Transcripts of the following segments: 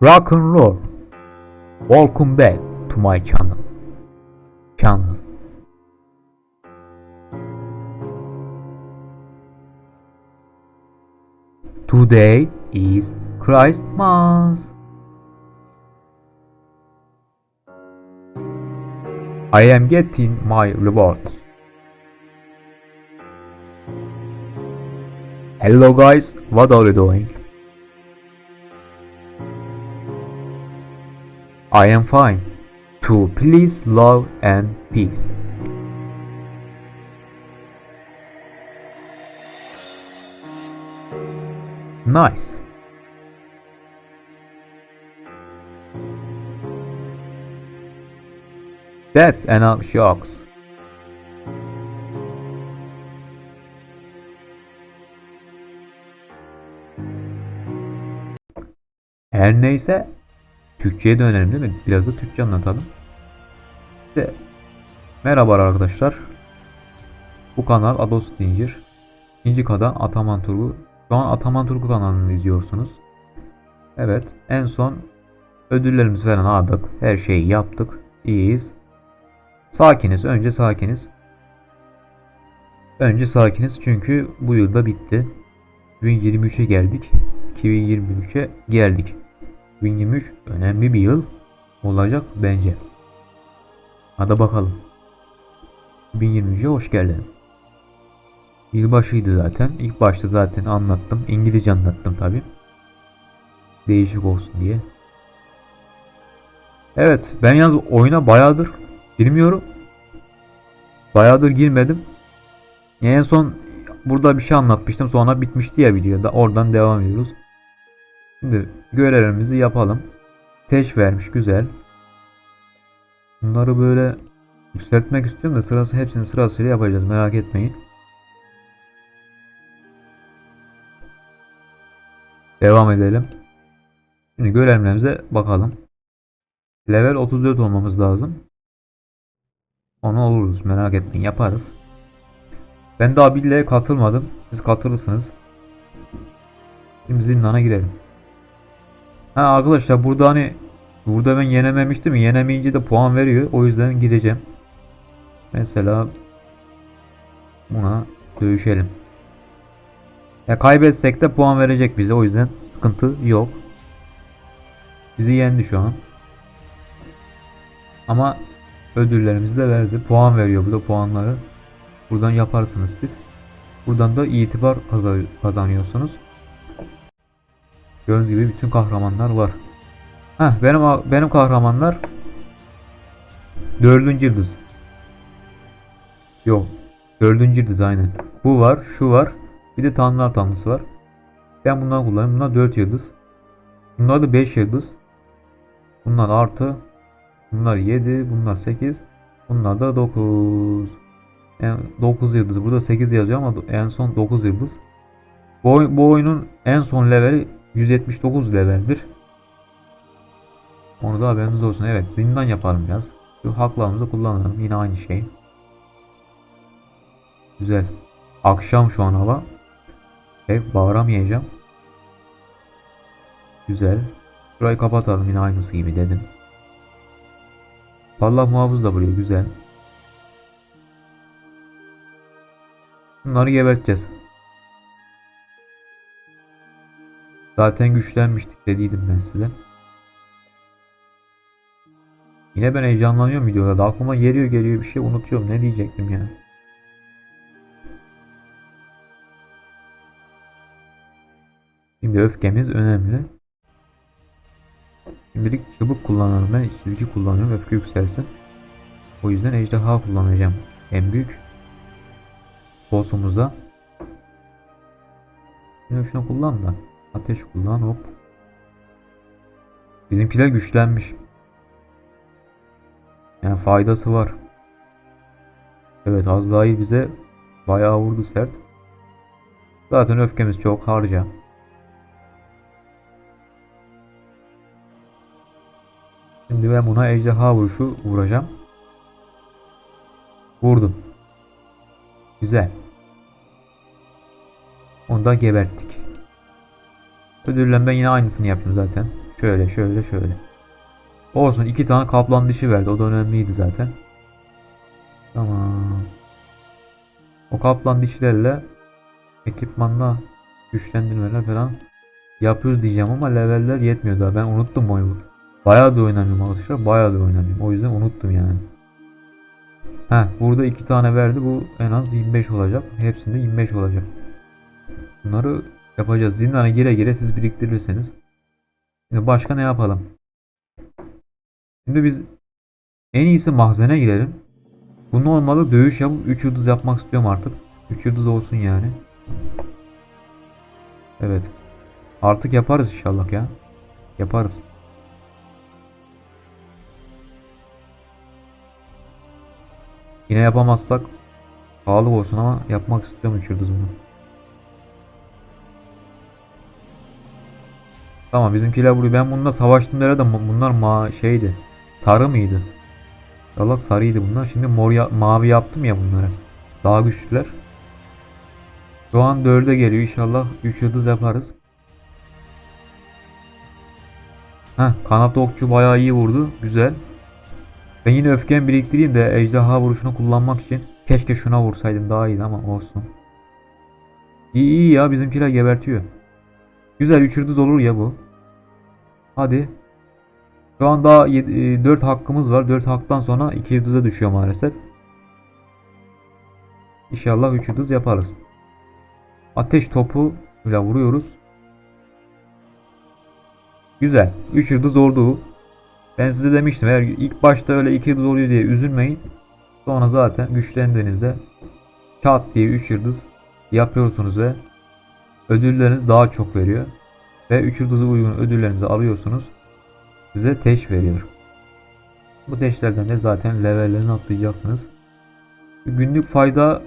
Rock and roll. Welcome back to my channel. Channel. Today is Christmas. I am getting my rewards. Hello guys, what are you doing? I am fine. To please love and peace. Nice. That's enough shocks. Her neyse Türkçe'ye dönelim değil mi? Biraz da Türkçe anlatalım. İşte, merhaba arkadaşlar. Bu kanal Ados Ninja. İkinci kanal Ataman Turgu. Şu an Ataman Turgu kanalını izliyorsunuz. Evet en son ödüllerimizi falan aldık. Her şeyi yaptık. İyiyiz. Sakiniz. Önce sakiniz. Önce sakiniz çünkü bu yılda bitti. 2023'e geldik. 2023'e geldik. 2023 önemli bir yıl olacak bence. Hadi bakalım. 2023'e hoş geldin. Yılbaşıydı zaten. İlk başta zaten anlattım. İngilizce anlattım tabi. Değişik olsun diye. Evet ben yalnız oyuna bayağıdır girmiyorum. Bayağıdır girmedim. En son burada bir şey anlatmıştım sonra bitmişti ya videoda. Oradan devam ediyoruz. Şimdi görevlerimizi yapalım. Teş vermiş güzel. Bunları böyle yükseltmek istiyorum da sırası hepsini sırasıyla yapacağız merak etmeyin. Devam edelim. Şimdi görevlerimize bakalım. Level 34 olmamız lazım. Onu oluruz merak etmeyin yaparız. Ben daha birliğe katılmadım. Siz katılırsınız. Şimdi zindana girelim. Ha arkadaşlar burada hani burada ben yenememiştim. Yenemeyince de puan veriyor. O yüzden gireceğim. Mesela buna dövüşelim. Ya kaybetsek de puan verecek bize. O yüzden sıkıntı yok. Bizi yendi şu an. Ama ödüllerimizi de verdi. Puan veriyor bu da puanları. Buradan yaparsınız siz. Buradan da itibar kazan- kazanıyorsunuz. Gördüğünüz gibi bütün kahramanlar var. Heh, benim benim kahramanlar dördüncü yıldız. Yok. Dördüncü yıldız aynen. Bu var, şu var. Bir de tanrılar tanrısı var. Ben bunları kullanıyorum. Bunlar 4 yıldız. Bunlar da 5 yıldız. Bunlar artı. Bunlar 7. Bunlar 8. Bunlar da 9. Yani 9 yıldız. Burada 8 yazıyor ama en son 9 yıldız. Bu, bu oyunun en son leveli 179 leveldir. Onu da haberiniz olsun. Evet zindan yaparım biraz. Şu haklarımızı kullanalım. Yine aynı şey. Güzel. Akşam şu an hava. Ve bağıramayacağım. Güzel. Burayı kapatalım yine aynısı gibi dedim. Allah muhafız da buraya güzel. Bunları geberteceğiz. Zaten güçlenmiştik dediydim ben size. Yine ben heyecanlanıyorum videoda. Aklıma geliyor geliyor bir şey unutuyorum. Ne diyecektim ya. Şimdi öfkemiz önemli. Şimdilik çubuk kullanalım. Ben çizgi kullanıyorum. Öfke yükselsin. O yüzden ejderha kullanacağım. En büyük boss'umuza. Şimdi şunu kullan da. Ateş kullan hop. Bizimkiler güçlenmiş. Yani faydası var. Evet Azrail bize bayağı vurdu sert. Zaten öfkemiz çok harca. Şimdi ben buna ejderha vuruşu vuracağım. Vurdum. Güzel. Onu da geberttik. Ödüllen ben yine aynısını yaptım zaten. Şöyle şöyle şöyle. Olsun iki tane kaplan dişi verdi. O da önemliydi zaten. Tamam. O kaplan dişilerle ekipmanla güçlendirmeler falan yapıyoruz diyeceğim ama leveller yetmiyor daha. Ben unuttum oyunu. Bayağı da oynamıyorum arkadaşlar. Bayağı da oynamıyorum. O yüzden unuttum yani. Heh, burada iki tane verdi. Bu en az 25 olacak. Hepsinde 25 olacak. Bunları yapacağız. Zindana gire gire siz biriktirirseniz. Şimdi başka ne yapalım? Şimdi biz en iyisi mahzene girelim. Bu normalde dövüş yapıp 3 yıldız yapmak istiyorum artık. 3 yıldız olsun yani. Evet. Artık yaparız inşallah ya. Yaparız. Yine yapamazsak pahalı olsun ama yapmak istiyorum 3 yıldız bunu. Tamam bizimkiler vuruyor. Ben bununla savaştığım yerde bunlar ma şeydi. Sarı mıydı? Salak sarıydı bunlar. Şimdi mor ya- mavi yaptım ya bunları. Daha güçlüler. Şu an 4'e geliyor. İnşallah 3 yıldız yaparız. Heh, kanatlı okçu bayağı iyi vurdu. Güzel. Ben yine öfken biriktireyim de ejderha vuruşunu kullanmak için. Keşke şuna vursaydım daha iyiydi ama olsun. İyi iyi ya bizimkiler gebertiyor. Güzel 3 yıldız olur ya bu. Hadi. Şu an daha 4 hakkımız var. 4 haktan sonra 2 yıldıza düşüyor maalesef. İnşallah 3 yıldız yaparız. Ateş topu ile vuruyoruz. Güzel. 3 yıldız oldu. Ben size demiştim eğer ilk başta öyle 2 yıldız oluyor diye üzülmeyin. Sonra zaten güçlendiğinizde çat diye 3 yıldız yapıyorsunuz ve ödülleriniz daha çok veriyor. Ve 3 yıldızı uygun ödüllerinizi alıyorsunuz. Size teş veriyor. Bu teşlerden de zaten levellerini atlayacaksınız. Günlük fayda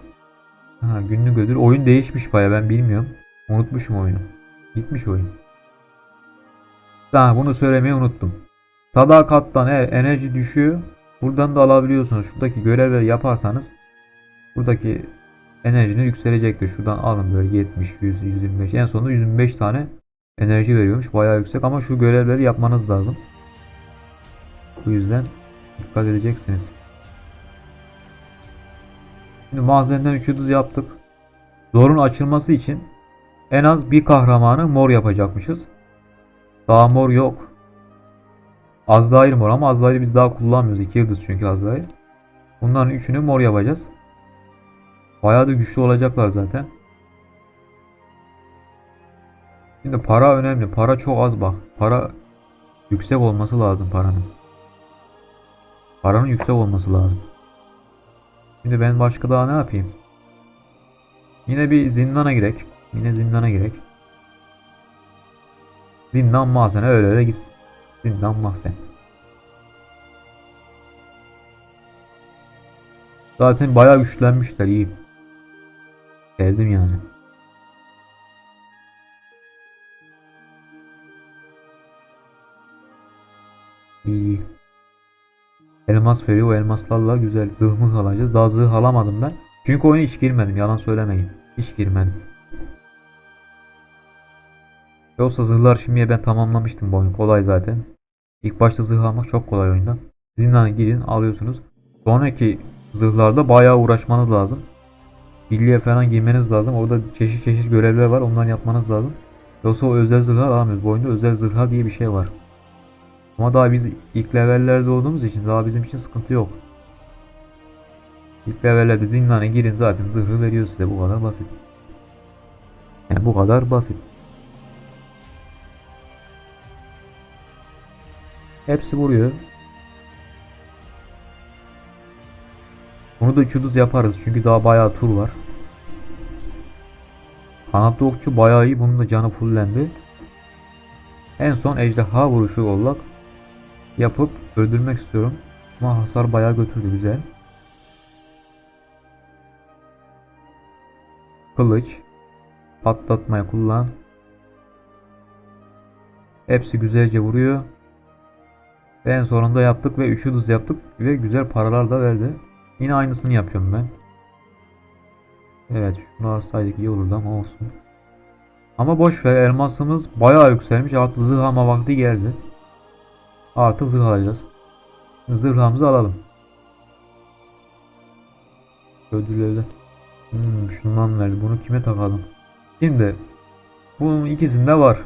ha, günlük ödül. Oyun değişmiş baya ben bilmiyorum. Unutmuşum oyunu. Gitmiş oyun. Daha bunu söylemeyi unuttum. Sadakattan eğer enerji düşüyor. Buradan da alabiliyorsunuz. Şuradaki görevleri yaparsanız buradaki enerjiniz yükselecektir. Şuradan alın böyle 70, 100, 125. En sonunda 125 tane enerji veriyormuş. Bayağı yüksek ama şu görevleri yapmanız lazım. Bu yüzden dikkat edeceksiniz. Şimdi mahzenden 3 yıldız yaptık. Zorun açılması için en az bir kahramanı mor yapacakmışız. Daha mor yok. Azrail mor ama Azrail'i biz daha kullanmıyoruz. 2 yıldız çünkü Azrail. Bunların üçünü mor yapacağız. Bayağı da güçlü olacaklar zaten. Şimdi para önemli. Para çok az bak. Para yüksek olması lazım paranın. Paranın yüksek olması lazım. Şimdi ben başka daha ne yapayım? Yine bir zindana girek. Yine zindana girek. Zindan mahzene öyle öyle gitsin. Zindan mahzen. Zaten bayağı güçlenmişler iyi. Sevdim yani. İyi. Elmas veriyor. Elmaslarla güzel zırhmı alacağız. Daha zırh alamadım ben. Çünkü oyuna hiç girmedim. Yalan söylemeyin. Hiç girmedim. Yoksa zırhlar şimdiye ben tamamlamıştım bu oyun. Kolay zaten. İlk başta zırh almak çok kolay oyunda. Zindana girin alıyorsunuz. Sonraki zırhlarda bayağı uğraşmanız lazım. Birliğe falan girmeniz lazım. Orada çeşit çeşit görevler var. Onları yapmanız lazım. Yoksa o özel zırhlar alamıyoruz. Bu oyunda özel zırhlar diye bir şey var. Ama daha biz ilk levellerde olduğumuz için daha bizim için sıkıntı yok. İlk levellerde zindana girin zaten zırhı veriyor size. Bu kadar basit. Yani bu kadar basit. Hepsi vuruyor. Bunu da 3 yıldız yaparız çünkü daha bayağı tur var. Kanatlı okçu bayağı iyi. Bunun da canı fullendi. En son ejderha vuruşu olarak yapıp öldürmek istiyorum. Ama hasar bayağı götürdü güzel. Kılıç. Patlatmaya kullan. Hepsi güzelce vuruyor. En sonunda yaptık ve 3 yıldız yaptık ve güzel paralar da verdi. Yine aynısını yapıyorum ben. Evet şunu alsaydık iyi olurdu ama olsun. Ama boş ver elmasımız bayağı yükselmiş. Artık zırh alma vakti geldi. Artık zırh alacağız. Zırhımızı alalım. Ödüllerden. Hmm, şundan verdi. Bunu kime takalım? Şimdi bunun ikisinde var.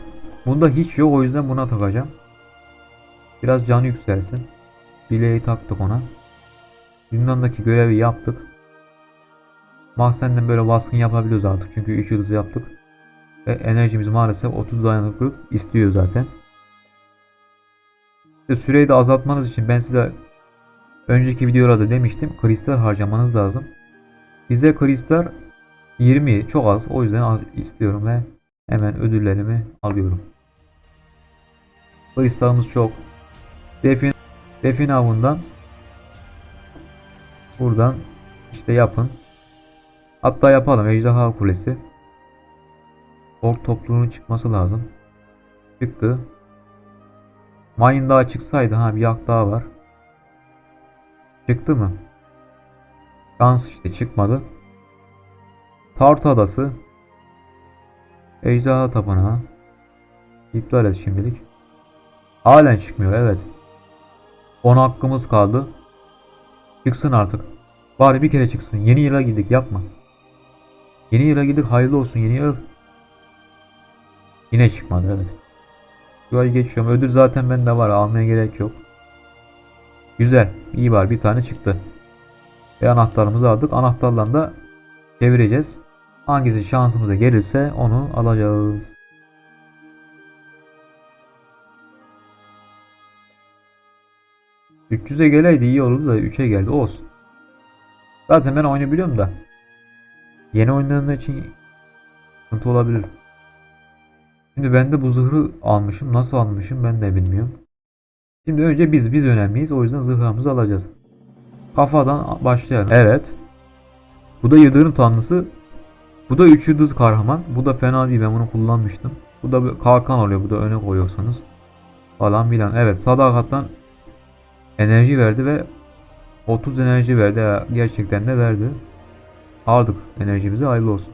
Bunda hiç yok o yüzden buna takacağım. Biraz canı yükselsin. Bileği taktık ona. Zindandaki görevi yaptık. Mahzenden böyle baskın yapabiliyoruz artık. Çünkü 3 yıldız yaptık. Ve enerjimiz maalesef 30 dayanıklılık istiyor zaten. İşte süreyi de azaltmanız için ben size önceki videolarda demiştim. Kristal harcamanız lazım. Bize kristal 20 çok az. O yüzden az istiyorum ve hemen ödüllerimi alıyorum. Kristalımız çok. Defin, defin avından buradan işte yapın. Hatta yapalım. Ejderha Kulesi. Ork topluluğunun çıkması lazım. Çıktı. Mayın daha çıksaydı ha bir yak daha var. Çıktı mı? Şans işte çıkmadı. Tart Adası. Ejderha Tapınağı. İptal et şimdilik. Halen çıkmıyor evet. 10 hakkımız kaldı. Çıksın artık. Bari bir kere çıksın. Yeni yıla gittik yapma. Yeni yıla gittik hayırlı olsun yeni yıl. Yine çıkmadı evet. Şurayı geçiyorum. Ödül zaten bende var. Almaya gerek yok. Güzel. iyi var. Bir tane çıktı. Ve anahtarımızı aldık. Anahtarla da çevireceğiz. Hangisi şansımıza gelirse onu alacağız. ...300'e geleydi iyi olurdu da 3'e geldi olsun. Zaten ben oyunu biliyorum da. Yeni oynayanlar için sıkıntı olabilir. Şimdi ben de bu zırhı almışım. Nasıl almışım ben de bilmiyorum. Şimdi önce biz biz önemliyiz. O yüzden zırhımızı alacağız. Kafadan başlayalım. Evet. Bu da yıldırım tanrısı. Bu da 3 yıldız kahraman. Bu da fena değil. Ben bunu kullanmıştım. Bu da kalkan oluyor. Bu da öne koyuyorsanız. Falan filan. Evet sadakattan enerji verdi ve 30 enerji verdi. Gerçekten de verdi. Aldık enerjimizi. Hayırlı olsun.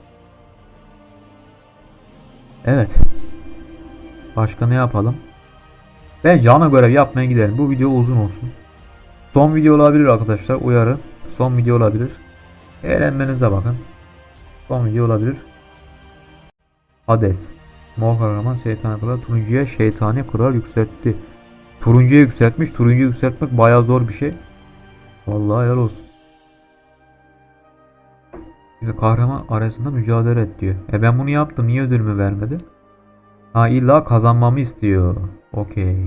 Evet. Başka ne yapalım? Ben cana görev yapmaya gidelim. Bu video uzun olsun. Son video olabilir arkadaşlar. Uyarı. Son video olabilir. Eğlenmenize bakın. Son video olabilir. Hades. Mor kahraman şeytani kral turuncuya şeytani kral yükseltti. Turuncuya yükseltmiş. Turuncuyu yükseltmek bayağı zor bir şey. Vallahi helal olsun. Şimdi kahraman arasında mücadele et diyor. E ben bunu yaptım. Niye ödülümü vermedi? Ha illa kazanmamı istiyor. Okey.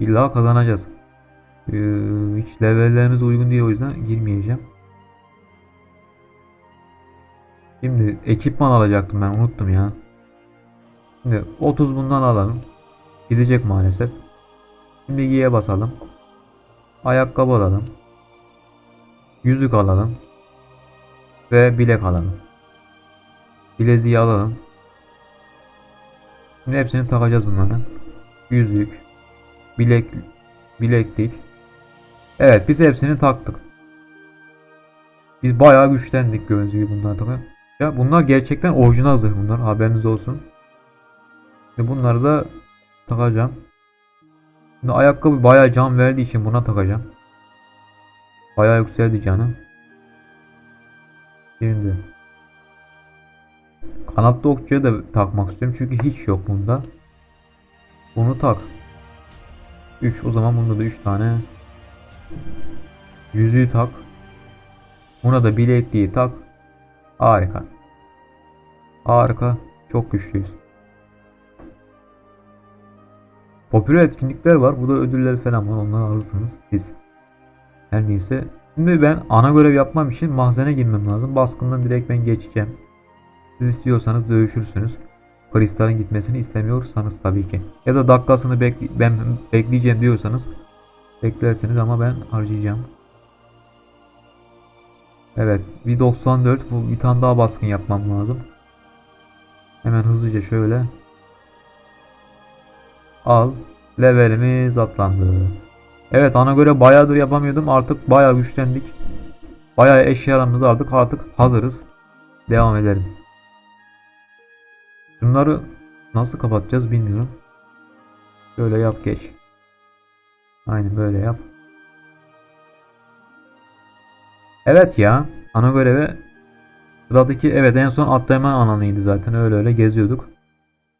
İlla kazanacağız. Ee, hiç levellerimiz uygun değil o yüzden girmeyeceğim. Şimdi ekipman alacaktım ben unuttum ya. Şimdi 30 bundan alalım. Gidecek maalesef. Şimdi G'ye basalım. Ayakkabı alalım. Yüzük alalım. Ve bilek alalım. Bileziği alalım. Şimdi hepsini takacağız bunların. Yüzük, bilek, bileklik. Evet biz hepsini taktık. Biz bayağı güçlendik gördüğünüz gibi bunlar. Ya bunlar gerçekten orijinal zırh bunlar haberiniz olsun. Ve bunları da takacağım. Şimdi ayakkabı bayağı can verdiği için buna takacağım. Bayağı yükseldi canım. Şimdi kanatlı okçuya da takmak istiyorum çünkü hiç yok bunda. Bunu tak. 3 o zaman bunda da 3 tane yüzüğü tak. Buna da bilekliği tak. Harika. Harika. Çok güçlüyüz. Popüler etkinlikler var. Bu da ödüller falan var. Onları alırsınız siz. Her neyse. Şimdi ben ana görev yapmam için mahzene girmem lazım. Baskından direkt ben geçeceğim. Siz istiyorsanız dövüşürsünüz. Kristal'in gitmesini istemiyorsanız tabii ki. Ya da dakikasını bekle ben bekleyeceğim diyorsanız beklersiniz ama ben harcayacağım. Evet, bir 94 bu bir tane daha baskın yapmam lazım. Hemen hızlıca şöyle al. Levelimiz atlandı. Evet ana göre bayağıdır yapamıyordum. Artık bayağı güçlendik. Bayağı eşyalarımız artık artık hazırız. Devam edelim. Bunları nasıl kapatacağız bilmiyorum. Böyle yap geç. Aynen böyle yap. Evet ya. Ana göreve sıradaki evet en son atlama alanıydı zaten öyle öyle geziyorduk.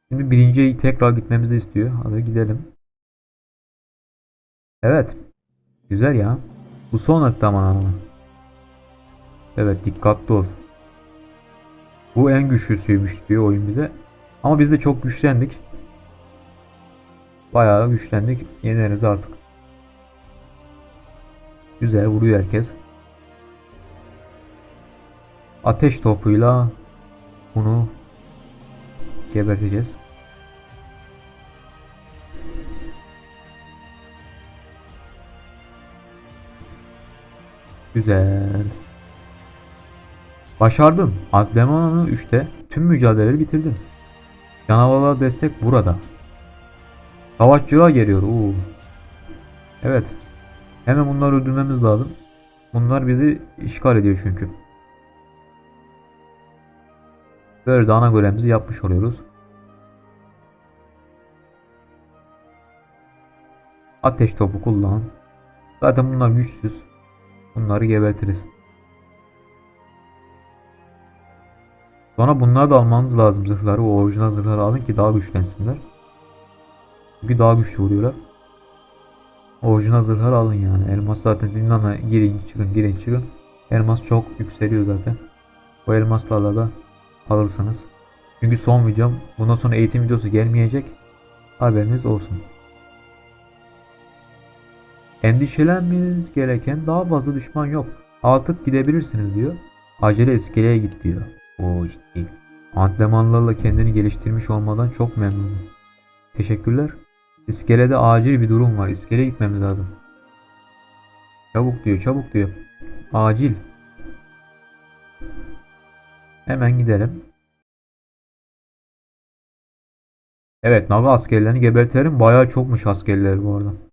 Şimdi birinciye tekrar gitmemizi istiyor. Hadi gidelim. Evet. Güzel ya. Bu son alanı. Evet dikkatli ol. Bu en güçlüsüymüş diyor oyun bize. Ama biz de çok güçlendik. Bayağı güçlendik. Yeneriz artık. Güzel vuruyor herkes. Ateş topuyla bunu geberteceğiz. Güzel. Başardın. Antrenmanı 3'te tüm mücadeleleri bitirdin. Canavarlara destek burada. Savaşçılar geliyor. Oo. Evet. Hemen bunları öldürmemiz lazım. Bunlar bizi işgal ediyor çünkü. Böyle de ana görevimizi yapmış oluyoruz. Ateş topu kullan. Zaten bunlar güçsüz. Bunları gebertiriz. Sonra bunları da almanız lazım zırhları. O orijinal zırhları alın ki daha güçlensinler. Çünkü daha güçlü vuruyorlar. Orijinal zırhları alın yani. Elmas zaten zindana girin çıkın girin çıkın. Elmas çok yükseliyor zaten. O elmaslarla da alırsınız. Çünkü son videom bundan sonra eğitim videosu gelmeyecek. Haberiniz olsun. Endişelenmeniz gereken daha fazla düşman yok. Artık gidebilirsiniz diyor. Acele iskeleye git diyor. O ciddi. Antrenmanlarla kendini geliştirmiş olmadan çok memnunum. Teşekkürler. İskelede acil bir durum var. İskeleye gitmemiz lazım. Çabuk diyor, çabuk diyor. Acil. Hemen gidelim. Evet, Naga askerlerini gebertelim. Bayağı çokmuş askerler bu arada.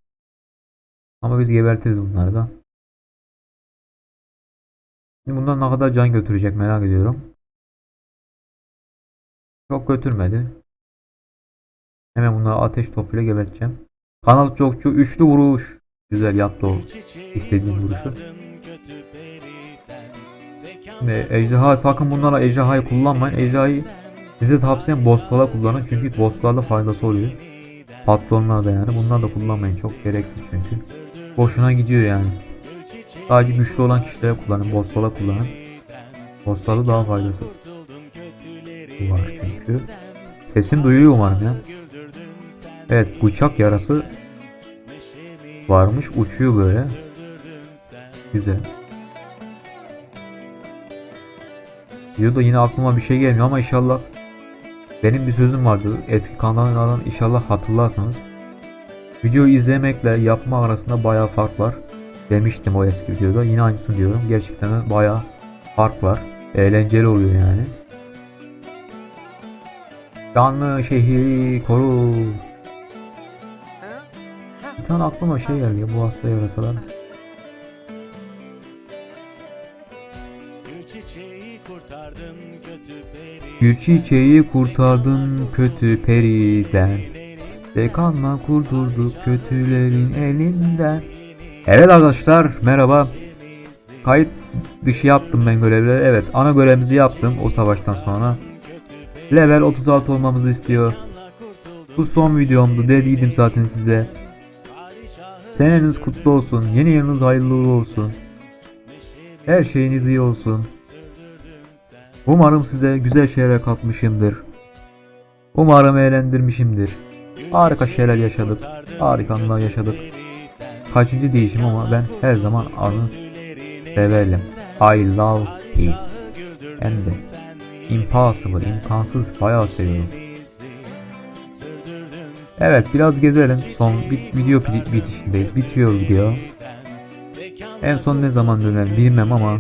Ama biz gebertiriz bunları da. Şimdi bundan ne kadar can götürecek merak ediyorum. Çok götürmedi. Hemen bunları ateş topuyla geberteceğim. Kanat çokçu üçlü vuruş. Güzel yaptı o istediğim vuruşu. Şimdi ejderha sakın bunlarla ejderhayı kullanmayın. Ejderhayı size tavsiyem bosslara kullanın çünkü bosslarla faydası oluyor. Patronlar da yani bunlar da kullanmayın çok gereksiz çünkü. Boşuna gidiyor yani. Sadece güçlü olan kişilere kullanın, bosslara kullanın. Bosslarda daha faydası var çünkü. Sesim duyuluyor umarım ya. Evet bıçak yarası varmış uçuyor böyle. Güzel. Videoda yine aklıma bir şey gelmiyor ama inşallah benim bir sözüm vardı. Eski kanallardan inşallah hatırlarsanız. Videoyu izlemekle yapma arasında bayağı fark var. Demiştim o eski videoda. Yine aynısını diyorum. Gerçekten bayağı fark var. Eğlenceli oluyor yani. Canlı şehri koru. Bir tane aklıma şey geldi ya bu hasta yarasalar. Gül çiçeği kurtardın kötü peri. Periden. Dekanla kurtulduk kötülerin elinden. Evet arkadaşlar merhaba. Kayıt dışı yaptım ben görevleri. Evet ana görevimizi yaptım o savaştan sonra. Level 36 olmamızı istiyor. Bu son videomdu dediydim zaten size. Seneniz kutlu olsun. Yeni yılınız hayırlı olsun. Her şeyiniz iyi olsun. Umarım size güzel şeyler katmışımdır. Umarım eğlendirmişimdir. Harika şeyler yaşadık. Harika anılar yaşadık. Kaçıncı değişim ama ben her zaman anı severim. I love it. Hem de impossible, imkansız bayağı seviyorum. Evet biraz gezelim. Son bit video bit- bitişindeyiz. Bitiyor video. En son ne zaman döner bilmem ama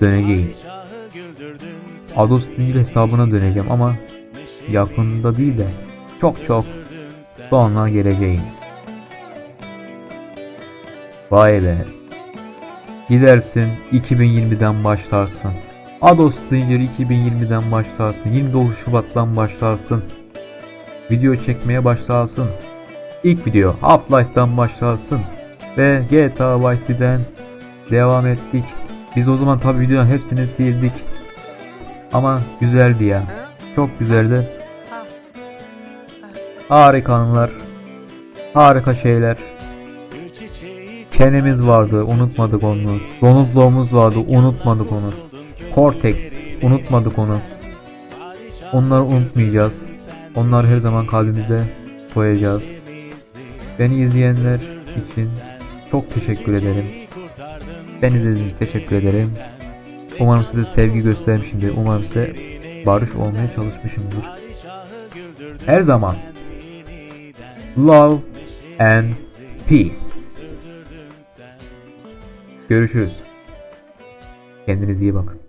döneceğim. Ados hesabına döneceğim ama yakında değil de çok çok sonra geleceğim. Vay be. Gidersin 2020'den başlarsın. Ados Stranger 2020'den başlarsın. 29 Şubat'tan başlarsın. Video çekmeye başlarsın. İlk video Half-Life'dan başlarsın. Ve GTA Vice City'den devam ettik. Biz o zaman tabi videonun hepsini sildik. Ama güzeldi ya. Çok güzeldi. Harika anılar. Harika şeyler. Kenimiz vardı, unutmadık onu. Donuzluğumuz vardı, unutmadık onu. Cortex, unutmadık onu. Onları unutmayacağız. Onları her zaman kalbimizde koyacağız. Beni izleyenler için çok teşekkür ederim. Ben izlediğiniz için teşekkür ederim. Umarım size sevgi göstermişimdir. Umarım size barış olmaya çalışmışımdır. Her zaman love and peace. Görüşürüz. Kendinize iyi bakın.